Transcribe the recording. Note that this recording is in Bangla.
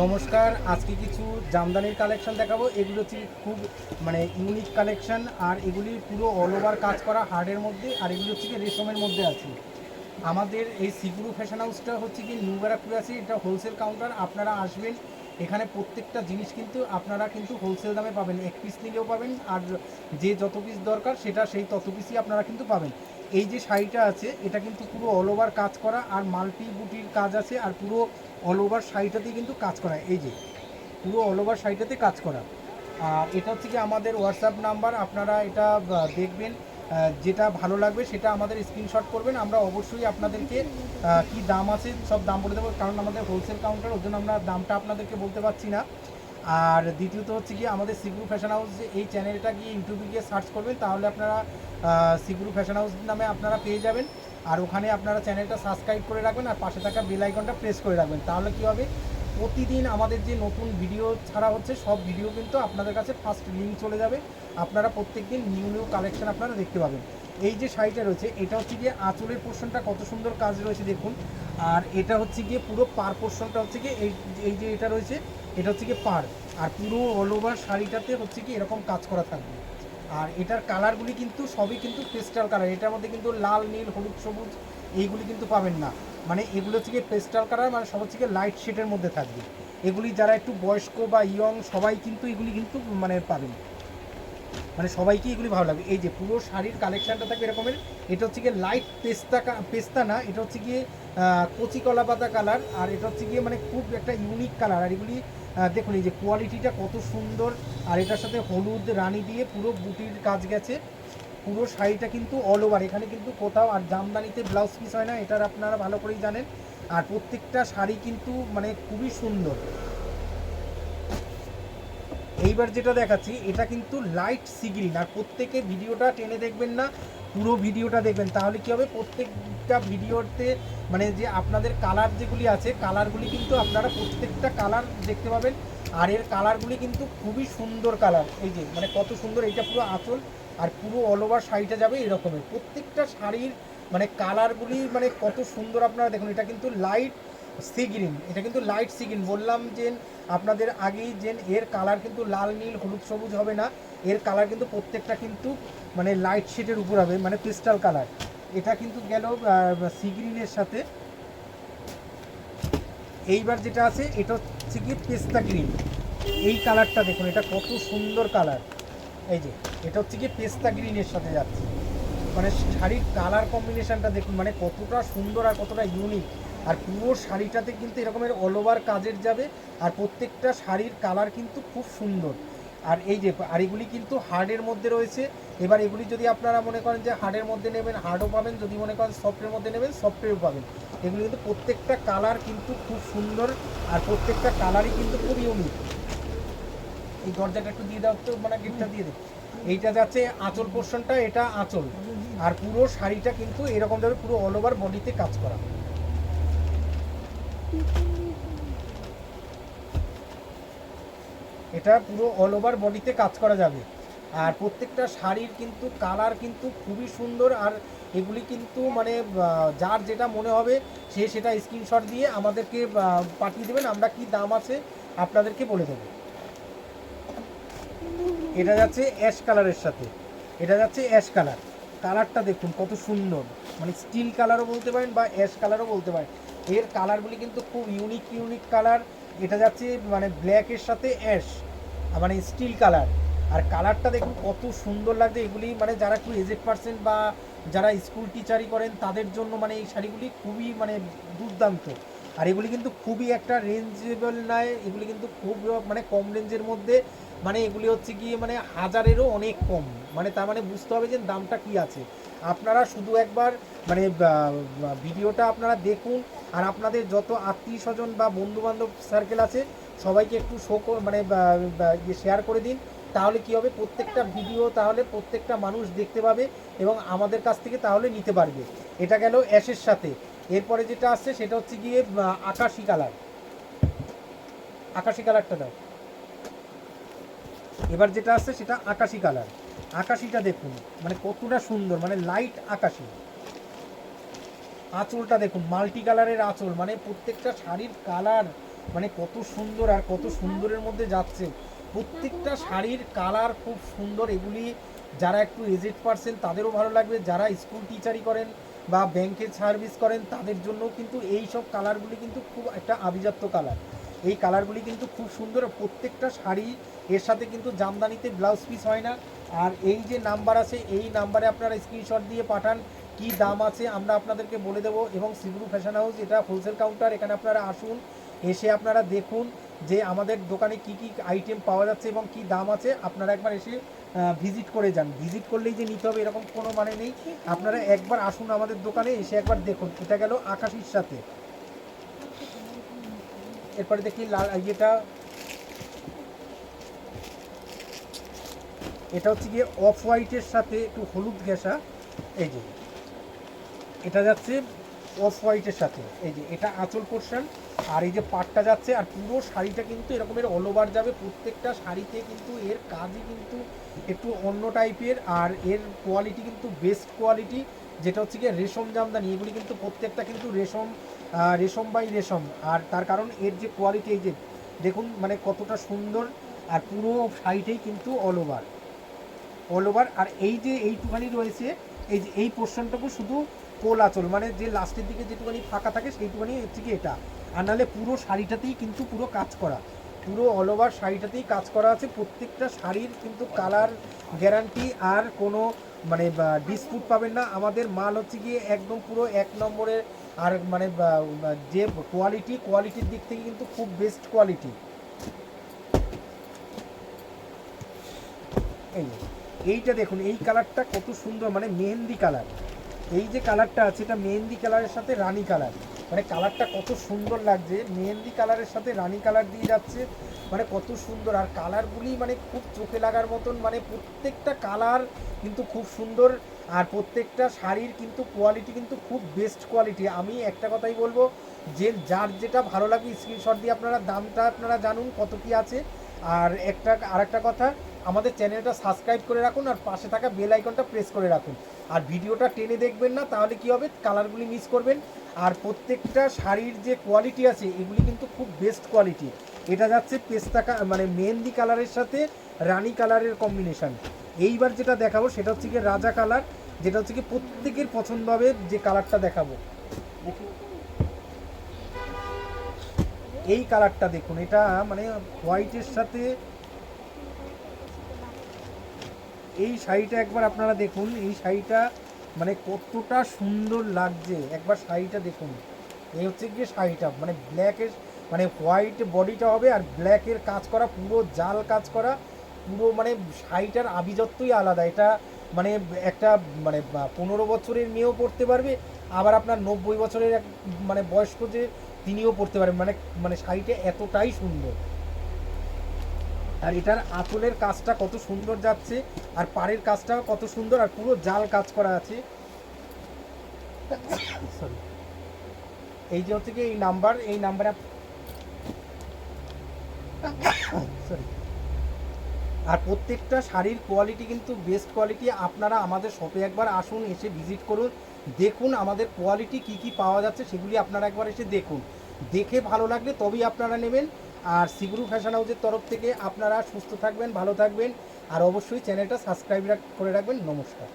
নমস্কার, আজকে কিছু জামদানির কালেকশন দেখাবো। এগুলো হচ্ছে খুব মানে ইউনিক কালেকশন আর এগুলি পুরো অল ওভার কাজ করা হার্ডের মধ্যে, আর এগুলো হচ্ছে কি রেশমের মধ্যে আছে। আমাদের এই সিগুরু ফ্যাশন হাউসটা হচ্ছে কি নিউ ব্যারাকপুর আছে এটা হোলসেল কাউন্টার আপনারা আসবেন এখানে প্রত্যেকটা জিনিস কিন্তু আপনারা কিন্তু হোলসেল দামে পাবেন। এক পিস নিলেও পাবেন, আর যে যত পিস দরকার সেটা সেই তত পিসই আপনারা কিন্তু পাবেন। এই যে শাড়িটা আছে, এটা কিন্তু পুরো অল ওভার কাজ করা, আর মাল্টি বুটির কাজ আছে, আর পুরো অল ওভার শাড়িটাতেই কিন্তু কাজ করা। এই যে, পুরো অল ওভার শাড়িটাতে কাজ করা। আর এটা হচ্ছে কি আমাদের হোয়াটসঅ্যাপ নাম্বার আপনারা এটা দেখবেন। যেটা ভালো লাগবে সেটা আমাদের স্ক্রিনশট করবেন। আমরা অবশ্যই আপনাদেরকে কি দাম আছে সব দাম বলে দেবো, কারণ আমাদের হোলসেল কাউন্টার ওর জন্য আমরা দামটা আপনাদেরকে বলতে পারছি না। আর দ্বিতীয়ত হচ্ছে কি, আমাদের সিগুরু ফ্যাশন হাউস যে এই চ্যানেলটা গিয়ে ইউটিউবে গিয়ে সার্চ করবেন, তাহলে আপনারা সিগুরু ফ্যাশন হাউস নামে আপনারা পেয়ে যাবেন। আর ওখানে আপনারা চ্যানেলটা সাবস্ক্রাইব করে রাখবেন, আর পাশে থাকা বেল আইকনটা প্রেস করে রাখবেন। তাহলে কী হবে? প্রতিদিন আমাদের যে নতুন ভিডিও ছাড়া হচ্ছে, সব ভিডিও কিন্তু আপনাদের কাছে ফার্স্ট লিঙ্ক চলে যাবে। আপনারা প্রত্যেকদিন নিউ নিউ কালেকশন আপনারা দেখতে পাবেন। এই যে শাড়িটা রয়েছে, এটা হচ্ছে গিয়ে আঁচলের পোর্শনটা কত সুন্দর কাজ রয়েছে দেখুন। আর এটা হচ্ছে গিয়ে পুরো পার পোর্শনটা হচ্ছে গিয়ে এই এই যে এটা রয়েছে, এটা হচ্ছে গিয়ে পার। আর পুরো অল ওভার শাড়িটাতে হচ্ছে কি এরকম কাজ করা থাকবে। আর এটার কালারগুলি কিন্তু সবই কিন্তু পেস্টাল কালার এটার মধ্যে কিন্তু লাল, নীল, হলুদ, সবুজ, এইগুলি কিন্তু পাবেন না। মানে এগুলো থেকে পেস্টাল কালার মানে সবার থেকে লাইট শেডের মধ্যে থাকবে। এগুলি যারা একটু বয়স্ক বা ইয়ং সবাই কিন্তু এগুলি কিন্তু মানে পাবেন। মানে সবাইকে এগুলি ভালো লাগবে। এই যে পুরো শাড়ির কালেকশানটা থাকবে এরকমের, এটা হচ্ছে গিয়ে লাইট পেস্তা পেস্তা না, এটা হচ্ছে গিয়ে কচি কলা পাতা কালার, আর এটা হচ্ছে গিয়ে মানে খুব একটা ইউনিক কালার। আর এগুলি দেখুন এই যে কোয়ালিটিটা কত সুন্দর, আর এটার সাথে হলুদ রানি দিয়ে পুরো বুটির কাজ গেছে। পুরো শাড়িটা কিন্তু অল ওভার এখানে কিন্তু কোথাও আর জামদানিতে ব্লাউজ পিস হয় না, এটার আপনারা ভালো করেই জানেন। আর প্রত্যেকটা শাড়ি কিন্তু মানে খুবই সুন্দর। এইবার যেটা দেখাচ্ছি, এটা কিন্তু লাইট সিগ্রিন আর প্রত্যেকে ভিডিওটা টেনে দেখবেন না, পুরো ভিডিওটা দেখবেন। তাহলে কি হবে? প্রত্যেকটা ভিডিওতে মানে যে আপনাদের কালার যেগুলি আছে কালারগুলি কিন্তু আপনারা প্রত্যেকটা কালার দেখতে পাবেন। আর এর কালারগুলি কিন্তু খুবই সুন্দর কালার এই যে মানে কত সুন্দর, এইটা পুরো আঁচল। আর পুরো অল ওভার শাড়িটা যাবে এরকমের প্রত্যেকটা শাড়ির মানে কালারগুলি মানে কত সুন্দর আপনারা দেখুন, এটা কিন্তু লাইট সি গ্রিন এটা কিন্তু লাইট সি গ্রিন বললাম যে আপনাদের আগেই যে এর কালার কিন্তু লাল, নীল, হলুদ, সবুজ হবে না। এর কালার কিন্তু প্রত্যেকটা কিন্তু মানে লাইট শেডের উপর হবে মানে ক্রিস্টাল কালার এটা কিন্তু গেল সি গ্রিনের সাথে। এইবার যেটা আছে, এটা হচ্ছে কি পেস্তা গ্রিন এই কালারটা দেখুন, এটা কত সুন্দর কালার এই যে, এটা হচ্ছে কি পেস্তা গ্রিনের সাথে যাচ্ছে। মানে শাড়ির কালার কম্বিনেশনটা দেখুন মানে কতটা সুন্দর আর কতটা ইউনিক আর পুরো শাড়িটাতে কিন্তু এরকমের অল ওভার কাজের যাবে, আর প্রত্যেকটা শাড়ির কালার কিন্তু খুব সুন্দর। আর এই যে, আর এগুলি কিন্তু হার্ডের মধ্যে রয়েছে। এবার এগুলি যদি আপনারা মনে করেন যে হার্ডের মধ্যে নেবেন হার্ডও পাবেন। যদি মনে করেন সফটের মধ্যে নেবেন সফটেরও পাবেন। এগুলি কিন্তু প্রত্যেকটা কালার কিন্তু খুব সুন্দর, আর প্রত্যেকটা কালারই কিন্তু খুব ইউনিক এই দরজাটা একটু দিয়ে দাও তো মানে গিফটটা দিয়ে দে। এইটা যাচ্ছে আঁচল পোর্শনটা এটা আঁচল। আর পুরো শাড়িটা কিন্তু এরকম ভাবে পুরো অল ওভার বডিতে কাজ করা। এটা পুরো অল ওভার বডিতে কাজ করা যাবে। আর প্রত্যেকটা শাড়ির কিন্তু কালার কিন্তু খুবই সুন্দর, আর এগুলি কিন্তু মানে যার যেটা মনে হবে, সে সেটা স্ক্রিনশট দিয়ে আমাদেরকে পাঠিয়ে দেবেন। আমরা কি দাম আছে আপনাদেরকে বলে দেবো। এটা যাচ্ছে অ্যাশ কালারের সাথে। এটা যাচ্ছে অ্যাশ কালার কালারটা দেখুন, কত সুন্দর। মানে স্টিল কালারও বলতে পারেন বা অ্যাশ কালারও বলতে পারেন। এর কালারগুলি কিন্তু খুব ইউনিক ইউনিক কালার এটা যাচ্ছে মানে ব্ল্যাকের সাথে অ্যাশ মানে স্টিল কালার আর কালারটা দেখুন, কত সুন্দর লাগছে। এগুলি মানে যারা একটু এজেড পার্সেন্ট বা যারা স্কুল টিচারই করেন, তাদের জন্য মানে এই শাড়িগুলি খুবই মানে দুর্দান্ত। আর এগুলি কিন্তু খুবই একটা রেঞ্জেবল নয়, এগুলি কিন্তু খুব মানে কম রেঞ্জের মধ্যে মানে এগুলি হচ্ছে কি মানে হাজারেরও অনেক কম। মানে তার মানে বুঝতে হবে যে দামটা কি আছে। আপনারা শুধু একবার মানে ভিডিওটা আপনারা দেখুন, আর আপনাদের যত আত্মীয় স্বজন বা বন্ধু বান্ধব সার্কেল আছে, সবাইকে একটু শো মানে বা- ইয়ে শেয়ার করে দিন। তাহলে কি হবে, প্রত্যেকটা ভিডিও তাহলে প্রত্যেকটা মানুষ দেখতে পাবে এবং আমাদের কাছ থেকে তাহলে নিতে পারবে। এটা গেল অ্যাশের সাথে। এরপরে যেটা আসছে সেটা হচ্ছে গিয়ে আকাশি কালার। আকাশি কালারটা দাও। এবার যেটা আসছে সেটা আকাশি কালার। আকাশিটা দেখুন মানে কতটা সুন্দর মানে লাইট আকাশি। আঁচলটা দেখুন মাল্টি কালারের আঁচল মানে প্রত্যেকটা শাড়ির কালার মানে কত সুন্দর আর কত সুন্দরের মধ্যে যাচ্ছে। প্রত্যেকটা শাড়ির কালার খুব সুন্দর, এগুলি যারা একটু এজেড পার্সেন তাদেরও ভালো লাগবে, যারা স্কুল টিচারই করেন বা ব্যাংকে সার্ভিস করেন, তাদের জন্য কিন্তু এই সব কালারগুলি কিন্তু খুব একটা আভিজাত্য কালার এই কালারগুলি কিন্তু খুব সুন্দর, প্রত্যেকটা শাড়ি এর সাথে কিন্তু জামদানিতে ব্লাউজ পিস হয় না। আর এই যে নাম্বার আছে, এই নাম্বারে আপনারা স্ক্রিনশট দিয়ে পাঠান, কি দাম আছে আমরা আপনাদেরকে বলে দেবো। এবং সিগুরু ফ্যাশন হাউস এটা হোলসেল কাউন্টার এখানে আপনারা আসুন, এসে আপনারা দেখুন যে আমাদের দোকানে কি কি আইটেম পাওয়া যাচ্ছে এবং কি দাম আছে, আপনারা একবার এসে ভিজিট করে যান। ভিজিট করলেই যে নিতে হবে এরকম কোনো মানে নেই। আপনারা একবার আসুন আমাদের দোকানে, এসে একবার দেখুন এটা গেল আকাশির সাথে। এরপরে দেখি লাল ইয়েটা। এটা হচ্ছে গিয়ে অফ হোয়াইটের সাথে একটু হলুদ ঘেঁষা। এই যে। এটা যাচ্ছে অফ হোয়াইটের সাথে। এই যে, এটা আঁচল পোর্শন আর এই যে পাটটা যাচ্ছে, আর পুরো শাড়িটা কিন্তু এরকমের অল ওভার যাবে। প্রত্যেকটা শাড়িতে কিন্তু এর কাজই কিন্তু একটু অন্য টাইপের আর এর কোয়ালিটি কিন্তু বেস্ট কোয়ালিটি যেটা হচ্ছে গিয়ে রেশম জামদানি। এগুলি কিন্তু প্রত্যেকটা কিন্তু রেশম রেশম বাই রেশম। আর তার কারণ এর যে কোয়ালিটি এই যে দেখুন মানে কতটা সুন্দর, আর পুরো শাড়িটাই কিন্তু অল ওভার অল ওভার আর এই যে এইটুখানি রয়েছে, এই যে এই পোর্শনটুকু শুধু কোল আঁচল মানে যে লাস্টের দিকে যেটুখানি ফাঁকা থাকে সেইটুখানি হচ্ছে কি এটা। আর নাহলে পুরো শাড়িটাতেই কিন্তু পুরো কাজ করা। পুরো অল ওভার শাড়িটাতেই কাজ করা আছে। প্রত্যেকটা শাড়ির কিন্তু কালার গ্যারান্টি আর কোনো মানে ডিসপুট পাবেন না। আমাদের মাল হচ্ছে গিয়ে একদম পুরো এক নম্বরের আর মানে যে কোয়ালিটি কোয়ালিটির দিক থেকে কিন্তু খুব বেস্ট কোয়ালিটি এই এইটা দেখুন, এই কালারটা কত সুন্দর মানে মেহেন্দি কালার এই যে কালারটা আছে, এটা মেহেন্দি কালারের সাথে রানী কালার মানে কালারটা কত সুন্দর লাগছে। মেহেন্দি কালারের সাথে রানী কালার দিয়ে যাচ্ছে। মানে কত সুন্দর। আর কালারগুলি মানে খুব চোখে লাগার মতন মানে প্রত্যেকটা কালার কিন্তু খুব সুন্দর। আর প্রত্যেকটা শাড়ির কিন্তু কোয়ালিটি কিন্তু খুব বেস্ট কোয়ালিটি আমি একটা কথাই বলব, যে যার যেটা ভালো লাগে স্ক্রিনশট দিয়ে আপনারা দামটা আপনারা জানুন কত কি আছে। আর একটা, আরেকটা কথা, আমাদের চ্যানেলটা সাবস্ক্রাইব করে রাখুন আর পাশে থাকা বেল আইকনটা প্রেস করে রাখুন। আর ভিডিওটা টেনে দেখবেন না, তাহলে কি হবে? কালারগুলি মিস করবেন। আর প্রত্যেকটা শাড়ির যে কোয়ালিটি আছে, এগুলি কিন্তু খুব বেস্ট কোয়ালিটি এটা যাচ্ছে পেস্তা মানে মেহেন্দি কালারের সাথে রানী কালারের কম্বিনেশন এইবার যেটা দেখাবো, সেটা হচ্ছে কি রাজা কালার, যেটা হচ্ছে কি প্রত্যেকের পছন্দ হবে যে কালারটা দেখাবো। এই কালারটা দেখুন, এটা মানে হোয়াইটের সাথে এই শাড়িটা একবার আপনারা দেখুন, এই শাড়িটা মানে কতটা সুন্দর লাগছে। একবার শাড়িটা দেখুন। এই হচ্ছে গিয়ে শাড়িটা মানে ব্ল্যাকের মানে হোয়াইট বডিটা হবে আর ব্ল্যাকের কাজ করা, পুরো জাল কাজ করা, পুরো মানে শাড়িটার আভিজাত্যই আলাদা। এটা মানে একটা মানে পনেরো বছরের মেয়েও পড়তে পারবে, আবার আপনার নব্বই বছরের এক মানে বয়স্ক যে তিনিও পড়তে পারবেন। মানে মানে শাড়িটা এতটাই সুন্দর। আর এটার আঁচলের কাজটা কত সুন্দর যাচ্ছে, আর পাড়ের কাজটা কত সুন্দর, আর পুরো জাল কাজ করা আছে। সরি এই যে হচ্ছে কি এই নাম্বার, এই নাম্বারে সরি আর প্রত্যেকটা শাড়ির কোয়ালিটি কিন্তু বেস্ট কোয়ালিটি আপনারা আমাদের শপে একবার আসুন, এসে ভিজিট করুন, দেখুন আমাদের কোয়ালিটি কি কি পাওয়া যাচ্ছে, সেগুলি আপনারা একবার এসে দেখুন। দেখে ভালো লাগলে তবেই আপনারা নেবেন। আর সিগুরু ফ্যাশন হাউসের তরফ থেকে আপনারা সুস্থ থাকবেন, ভালো থাকবেন, আর অবশ্যই চ্যানেলটা সাবস্ক্রাইব করে রাখবেন। নমস্কার।